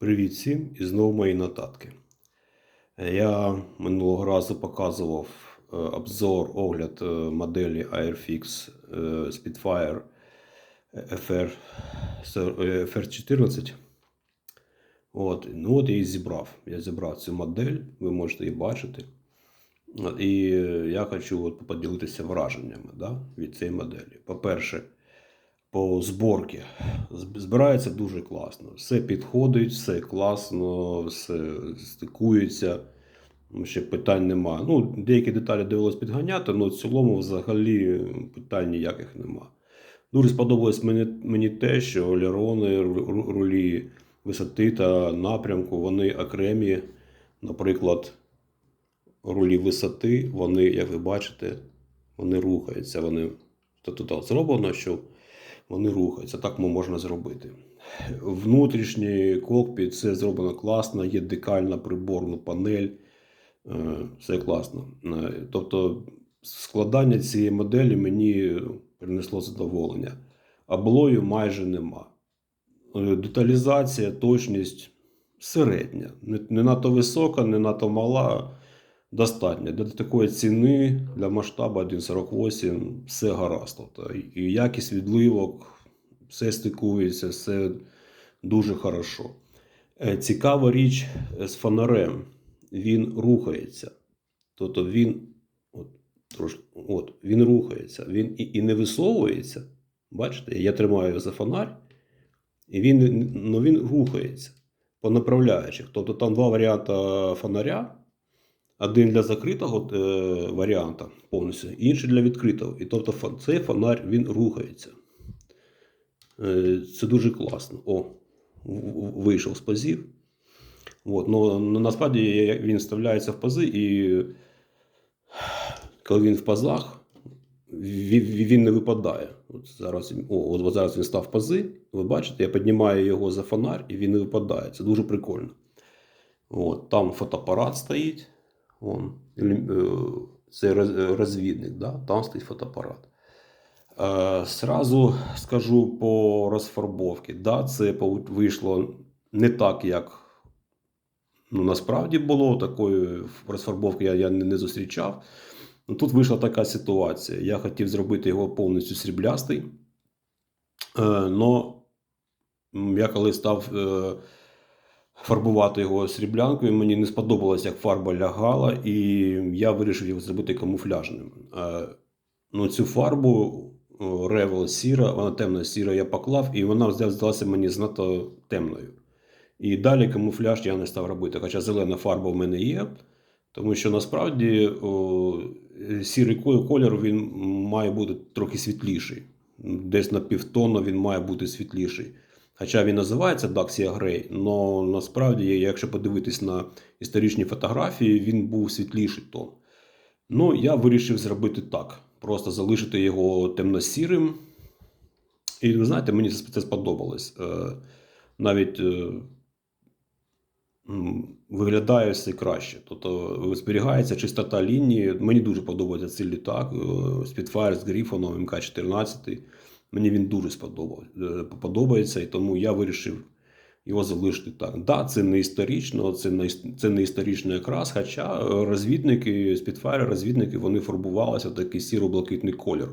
Привіт всім і знову мої нотатки. Е, Я минулого разу показував е, обзор, огляд е, моделі Airfix Spitfire FR, е, FR14. От, ну от я її зібрав. Я зібрав цю модель, ви можете її бачити. І я хочу от поділитися враженнями да, від цієї моделі. По-перше, по зборці. Збирається дуже класно. Все підходить, все класно, все стикується. Ну, Ще питань нема. Ну, деякі деталі довелось підганяти, але в цілому взагалі питань ніяких нема. Дуже сподобалось мені, мені те, що ру- рулі висоти та напрямку, вони окремі. Наприклад, рулі висоти, вони, як ви бачите, вони рухаються. Вони тобто зроблено, що вони рухаються. Так можна зробити. Внутрішній кокпіт це зроблено класно, є декальна приборна панель. Е, Все класно. Е, Тобто, складання цієї моделі мені принесло задоволення. Облою майже нема. Е, Деталізація, точність середня. Не надто висока, не надто мала. Достатньо. Для такої ціни, для масштабу 1,48 все гаразд. Тобто, і- якість відливок, все стикується, все дуже хорошо. Е, Цікава річ е, з фонарем. Він рухається. Тобто він, от, трош, от, він рухається, він і, і не висовується. Бачите, я тримаю за фонарь, і він, ну, він рухається по направляючих. Тобто там два варіанти фонаря. Один для закритого е, варіанта повністю, інший для відкритого. І тобто цей фонарь він рухається. Е, це дуже класно. О, вийшов з пазів. От, ну, на- насправді він вставляється в пази, і коли він в пазах, він, не випадає. От зараз, о, от зараз він став в пази. Ви бачите, я піднімаю його за фонарь, і він не випадає. Це дуже прикольно. От, там фотоапарат стоїть. Вон, е, це розвідник, да? там стоїть фотоапарат. Е, Сразу скажу по розфарбовці. Да, це вийшло не так, як ну, насправді було. Такої розфарбовки я, я не, зустрічав. Ну, тут вийшла така ситуація. Я хотів зробити його повністю сріблястий. Е, но я коли став е, фарбувати його сріблянкою, мені не сподобалось, як фарба лягала, і я вирішив його зробити камуфляжним. Ну, цю фарбу Ревел сіра, вона темна сіра, я поклав, і вона здалася мені знато темною. І далі камуфляж я не став робити. Хоча зелена фарба в мене є, тому що насправді о, сірий ко- колір він має бути трохи світліший. Десь на півтона він має бути світліший. Хоча він називається Daxia Grey, але насправді, якщо подивитись на історичні фотографії, він був світліший тон. Ну, я вирішив зробити так: просто залишити його темно-сірим. І ви знаєте, мені це сподобалось. Е, Навіть е, виглядає все краще. Тобто зберігається чистота лінії. Мені дуже подобається цей літак. е, Spitfire з Грифоном МК-14. Мені він дуже е, подобається, і тому я вирішив його залишити так. Да, це не історично, це не, це не історичний окрас, хоча е, розвідники, Spitfire розвідники, вони фарбувалися в такий сіро-блакитний колір.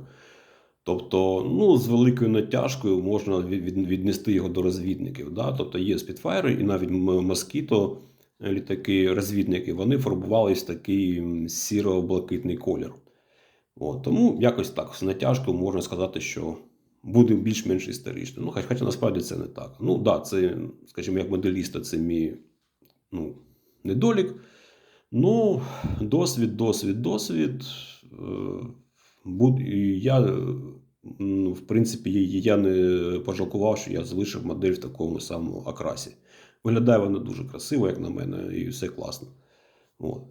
Тобто, ну, з великою натяжкою можна від- від- віднести його до розвідників. Да? Тобто є Spitfire і навіть М- Mosquito, е, літаки, розвідники, вони фарбувалися в такий сіро-блакитний колір. От, тому якось так, з натяжкою можна сказати, що буде більш-менш історично. Ну, хоч- хоча насправді це не так. Ну, да, це, скажімо, як моделіста, це мій ну, недолік. Ну, досвід, досвід, досвід. Е, Я, ну, в принципі, я не пожалкував, що я залишив модель в такому самому окрасі. Виглядає вона дуже красиво, як на мене, і все класно. От.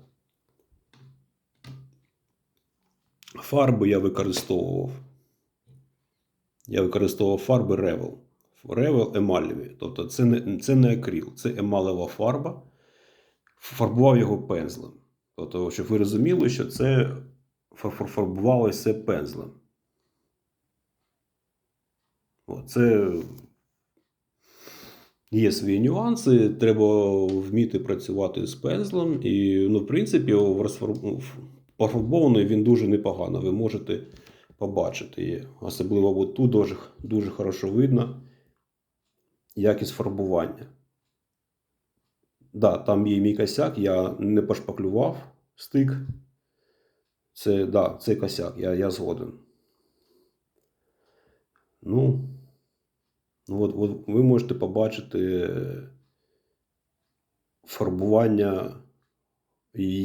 Фарби я використовував. Я використовував фарби Revel. Revel емалеві. Тобто це не, це не акрил, це емалева фарба. Фарбував його пензлем. Тобто, щоб ви розуміли, що це фар- фар- фарбувалося пензлем. Це Є свої нюанси, треба вміти працювати з пензлем, і, ну, в принципі, в розфар- пофарбований він дуже непогано. Ви можете побачити. Особливо тут дуже, дуже хорошо видно якість фарбування. Да, там є мій косяк, я не пошпаклював стик. Це, да, це косяк, я, я згоден. Ну, ну от, от ви можете побачити фарбування,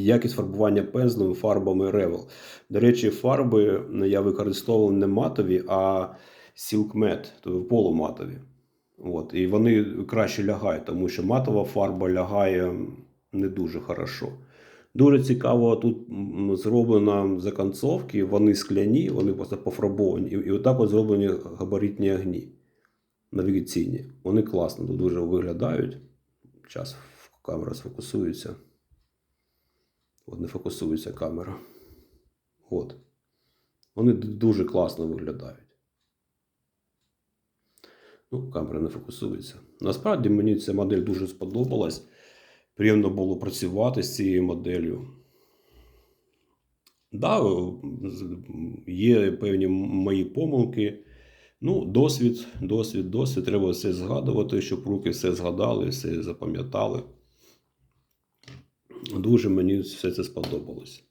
якість фарбування пензлем фарбами Revel. До речі, фарби я використовував не матові, а Silk Matte, тобто полуматові. От, і вони краще лягають, тому що матова фарба лягає не дуже хорошо. Дуже цікаво, тут зроблено законцовки, вони скляні, вони просто пофарбовані. І, і отак от зроблені габаритні огні навігаційні. Вони класно тут дуже виглядають. Зараз камера сфокусується. От не фокусується камера. От. Вони дуже класно виглядають. Ну, камера не фокусується. Насправді мені ця модель дуже сподобалась. Приємно було працювати з цією моделлю. Да, є певні мої помилки. Ну, досвід, досвід, досвід. Треба все згадувати, щоб руки все згадали, все запам'ятали. Дуже мені все це сподобалось.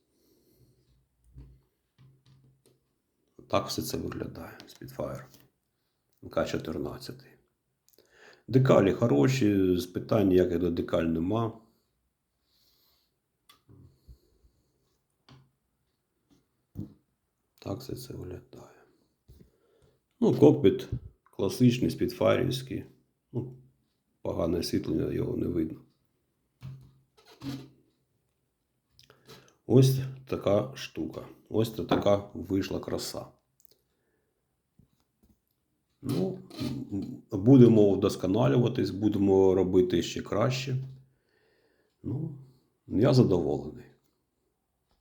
Так все це виглядає. Spitfire. К-14. Декалі хороші, з питань ніяких до декаль нема. Так все це виглядає. Ну, кокпіт класичний, спідфарівський. Ну, погане освітлення, його не видно. Ось така штука. Ось та така вийшла краса. Ну, будемо вдосконалюватись, будемо робити ще краще. Ну, я задоволений.